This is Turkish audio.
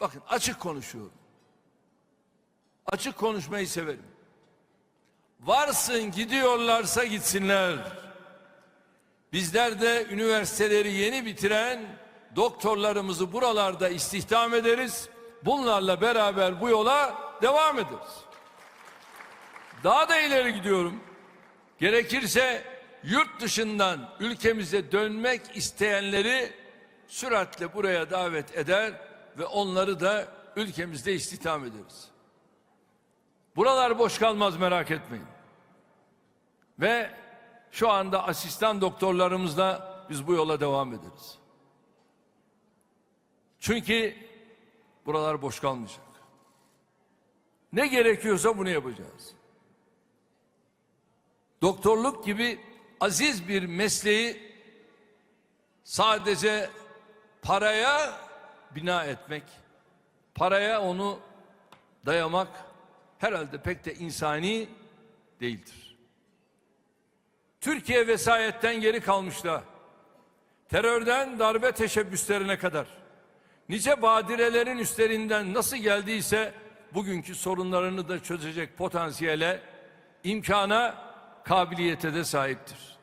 Bakın açık konuşuyorum. Açık konuşmayı severim. Varsın gidiyorlarsa gitsinler. Bizler de üniversiteleri yeni bitiren doktorlarımızı buralarda istihdam ederiz. Bunlarla beraber bu yola devam ederiz. Daha da ileri gidiyorum. Gerekirse yurt dışından ülkemize dönmek isteyenleri süratle buraya davet eder ve onları da ülkemizde istihdam ederiz. Buralar boş kalmaz merak etmeyin. Ve şu anda asistan doktorlarımızla biz bu yola devam ederiz. Çünkü buralar boş kalmayacak. Ne gerekiyorsa bunu yapacağız. Doktorluk gibi aziz bir mesleği sadece paraya bina etmek, paraya onu dayamak herhalde pek de insani değildir. Türkiye vesayetten geri kalmış da terörden darbe teşebbüslerine kadar nice badirelerin üstlerinden nasıl geldiyse bugünkü sorunlarını da çözecek potansiyele, imkana, kabiliyete de sahiptir.